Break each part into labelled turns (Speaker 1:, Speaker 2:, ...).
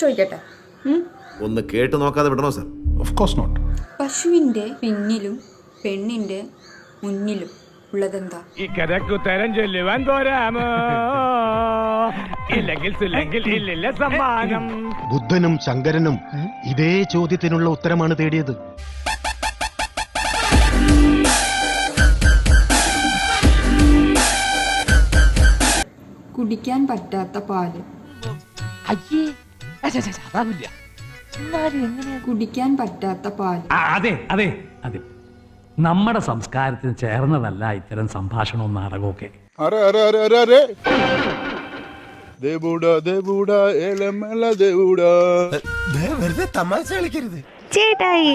Speaker 1: ചോദിക്കട്ടെ.
Speaker 2: ഒന്ന് കേട്ട് നോക്കാതെ വിടണോ സർ?
Speaker 3: ഓഫ് കോഴ്സ് നോട്ട്
Speaker 1: പശുവിന്റെ പിന്നിലും പെണ്ണിന്റെ മുന്നിലും ഉള്ളതെന്താ?
Speaker 4: ഈ കഥക്കു തരം ചൊല്ലുവാൻ പോരാമോ? ഇല്ലെങ്കിൽ സുല്ലെങ്കിൽ ഇല്ലില്ല സമ്മാനം.
Speaker 5: ബുദ്ധനും ശങ്കരനും ഇതേ ചോദ്യത്തിനുള്ള ഉത്തരമാണ് തേടിയത്.
Speaker 1: കുടിക്കാൻ പറ്റാത്ത പാൽ. കുടിക്കാൻ പറ്റാത്ത പാൽ
Speaker 6: ആ, അതെ അതെ അതെ. നമ്മുടെ സംസ്കാരത്തിന് ചേർന്നതല്ല ഇത്തരം സംഭാഷണവും നാടകമൊക്കെ
Speaker 3: അരെ അരെ അരെ അരെ അരെ. ദേവൂടാ ദേവൂടാ ഏലമല ദേവൂടാ.
Speaker 7: ചേട്ടായി.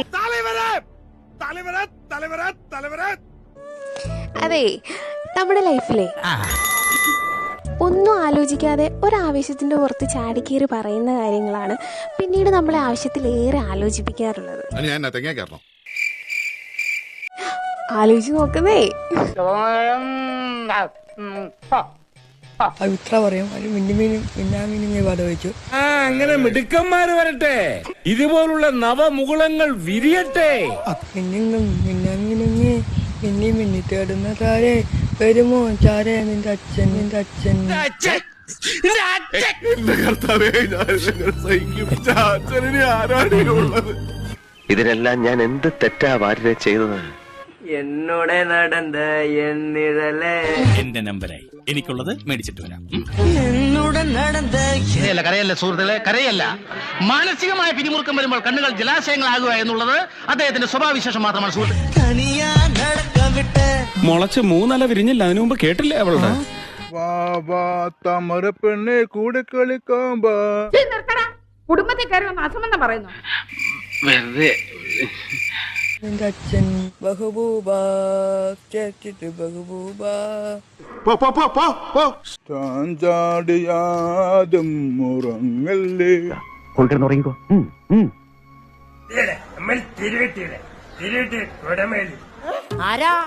Speaker 7: അതെ നമ്മുടെ ലൈഫിലെ ഒന്നും ആലോചിക്കാതെ ഒരാവേശത്തിന്റെ പുറത്ത് ചാടിക്കേറി പറയുന്ന കാര്യങ്ങളാണ് പിന്നീട് നമ്മളെ ആവശ്യത്തിലേറെ ആലോചിപ്പിക്കാറുള്ളത്. ആലോചിച്ച് നോക്കുന്നേ.
Speaker 8: ഇത്ര പറയും. അതിൽ മിന്നിമീനും മിന്നാമീനും പാത വെച്ചു
Speaker 4: ആ അങ്ങനെ മിടുക്കന്മാര് വരട്ടെ. ഇതുപോലുള്ള നവമുകുളങ്ങൾ വിരിയട്ടെ.
Speaker 8: മിന്നുങ്ങും മിന്നാമീനുങ്ങി മിന്നി മിന്നി തേടുന്ന താരെ വരുമോ? ചാരേ നിന്റെ അച്ഛൻ നിന്റെ അച്ഛൻ.
Speaker 3: എന്റെ കർത്താവേ ഞാൻ സഹിക്കും.
Speaker 9: ഇതിനെല്ലാം ഞാൻ എന്ത് തെറ്റാ വാര്യരെ ചെയ്തത്?
Speaker 8: എന്നോടെ നടന്ന എന്നിഴലേ
Speaker 4: എന്റെ നമ്പരായി. എനിക്കുള്ളത് മേടിച്ചിട്ട് വരാം.
Speaker 8: എന്നോടെ നടന്ന
Speaker 5: കരയല്ല കരയല്ല സുഹൃത്തുക്കളെ കരയല്ല. മാനസികമായ പിരിമുറുക്കം വരുമ്പോൾ കണ്ണുകൾ ജലാശയങ്ങളാകുക എന്നുള്ളത് അദ്ദേഹത്തിന്റെ സ്വഭാവവിശേഷം മാത്രമാണ് സുഹൃത്ത്.
Speaker 8: തനിയാ നടക്കം വിട്ട്.
Speaker 4: മുളച്ച് മൂന്നല വിരിഞ്ഞില്ല. അതിനു മുമ്പ് കേട്ടില്ലേ അവളുടെ?
Speaker 3: വാ വാ തമര പെണ്ണെ കൂടെ കളിക്കാൻ
Speaker 1: കുടുംബത്തിൽ കയറി അസമെന്ന് പറയുന്നു.
Speaker 8: നിന്റെ അച്ഛൻ ചേച്ചിട്ട്
Speaker 3: ചാഞ്ചാടിയാദം ഉറങ്ങല്ലേ.
Speaker 9: കൊണ്ടിരുന്നുറങ്ങിക്കോ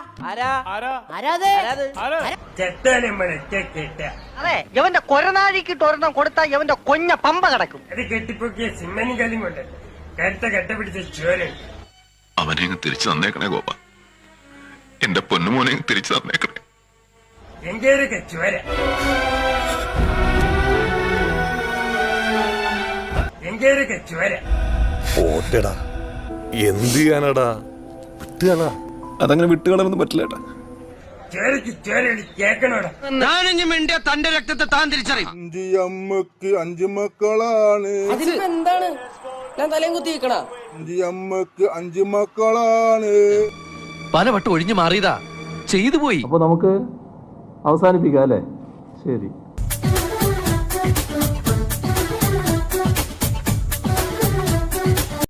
Speaker 8: അതെ യവന്റെ കൊരനാഴിക്കിട്ട് ഒരെണ്ണം കൊടുത്താൽ യവന്റെ കൊഞ്ഞ പമ്പ കിടക്കും.
Speaker 3: അവനെ തിരിച്ചു തന്നേക്കണേ ഗോപ. എന്റെ പൊന്നുമോനെ തിരിച്ചു തന്നേക്കണേ.
Speaker 2: ഓട്ടടാ എന്ത് ചെയ്യാനടാ? വിട്ടുകളാ. അതങ്ങനെ വിട്ടുകളൊന്നും പറ്റില്ല ഏട്ടാ.
Speaker 3: അഞ്ച് അമ്മയ്ക്ക് അഞ്ച് മക്കളാണ്.
Speaker 8: എന്താണ്? ഞാൻ തലയും അമ്മയ്ക്ക്
Speaker 3: അഞ്ച് മക്കളാണ്.
Speaker 9: പലവട്ടം ഒഴിഞ്ഞു മാറിയതാ. ചെയ്തു പോയി.
Speaker 6: അപ്പൊ നമുക്ക് അവസാനിപ്പിക്കാം അല്ലേ? ശരി.